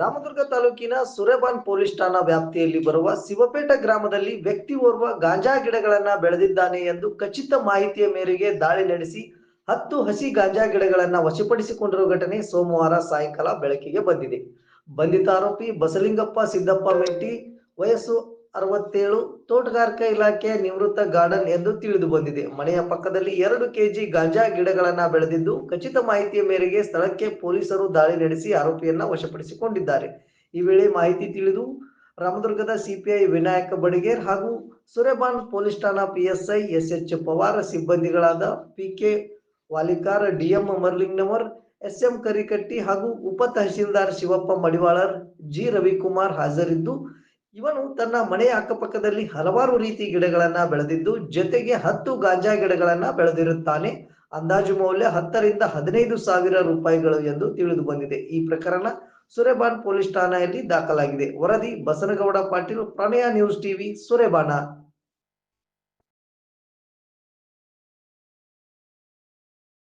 ತಾಲೂಕಿನ ಸುರೇಬಾನ್ ಪೊಲೀಸ್ ಠಾಣಾ ವ್ಯಾಪ್ತಿಯಲ್ಲಿ ಬರುವ ಶಿವಪೇಟ ಗ್ರಾಮದಲ್ಲಿ ವ್ಯಕ್ತಿ ಓರ್ವ ಗಾಂಜಾ ಗಿಡಗಳನ್ನ ಬೆಳೆದಿದ್ದಾನೆ ಎಂದು ಖಚಿತ ಮಾಹಿತಿಯ ಮೇರೆಗೆ ದಾಳಿ ನಡೆಸಿ ಹತ್ತು ಹಸಿ ಗಾಂಜಾ ಗಿಡಗಳನ್ನ ವಶಪಡಿಸಿಕೊಂಡಿರುವ ಘಟನೆ ಸೋಮವಾರ ಸಾಯಂಕಾಲ ಬೆಳಕಿಗೆ ಬಂದಿದೆ. ಬಂಧಿತ ಆರೋಪಿ ಬಸಲಿಂಗಪ್ಪ ಸಿದ್ದಪ್ಪ ಮೆಟ್ಟಿ, ವಯಸ್ಸು ಅರವತ್ತೇಳು, ತೋಟಗಾರಿಕಾ ಇಲಾಖೆಯ ನಿವೃತ್ತ ಗಾರ್ಡನ್ ಎಂದು ತಿಳಿದು ಬಂದಿದೆ. ಮನೆಯ ಪಕ್ಕದಲ್ಲಿ ಎರಡು ಕೆಜಿ ಗಾಂಜಾ ಗಿಡಗಳನ್ನ ಬೆಳೆದಿದ್ದು, ಖಚಿತ ಮಾಹಿತಿಯ ಮೇರೆಗೆ ಸ್ಥಳಕ್ಕೆ ಪೊಲೀಸರು ದಾಳಿ ನಡೆಸಿ ಆರೋಪಿಯನ್ನ ವಶಪಡಿಸಿಕೊಂಡಿದ್ದಾರೆ. ಈ ವೇಳೆ ಮಾಹಿತಿ ತಿಳಿದು ರಾಮದುರ್ಗದ ಸಿಪಿಐ ವಿನಾಯಕ ಬಡಿಗೇರ್ ಹಾಗೂ ಸುರೇಬಾನ್ ಪೊಲೀಸ್ ಠಾಣಾ PSI S H Pawar ಸಿಬ್ಬಂದಿಗಳಾದ PK Walikar, DM Marlingnavar S M Karikatti ಹಾಗೂ ಉಪ ತಹಶೀಲ್ದಾರ್ ಶಿವಪ್ಪ ಮಡಿವಾಳರ್, ಜಿ ರವಿಕುಮಾರ್ ಹಾಜರಿದ್ದು ಇವನು ತನ್ನ ಮನೆಯ ಅಕ್ಕಪಕ್ಕದಲ್ಲಿ ಹಲವಾರು ರೀತಿ ಗಿಡಗಳನ್ನ ಬೆಳೆದಿದ್ದು, ಜೊತೆಗೆ ಹತ್ತು ಗಾಂಜಾ ಗಿಡಗಳನ್ನ ಬೆಳೆದಿರುತ್ತಾನೆ. ಅಂದಾಜು ಮೌಲ್ಯ ಹತ್ತರಿಂದ ಹದಿನೈದು ಸಾವಿರ ರೂಪಾಯಿಗಳು ಎಂದು ತಿಳಿದು ಬಂದಿದೆ. ಈ ಪ್ರಕರಣ ಸುರೇಬಾನ್ ಪೊಲೀಸ್ ಠಾಣೆಯಲ್ಲಿ ದಾಖಲಾಗಿದೆ. ವರದಿ ಬಸನಗೌಡ ಪಾಟೀಲ್, ಪ್ರಣಯ ನ್ಯೂಸ್ ಟಿವಿ ಸುರೇಬಾಣ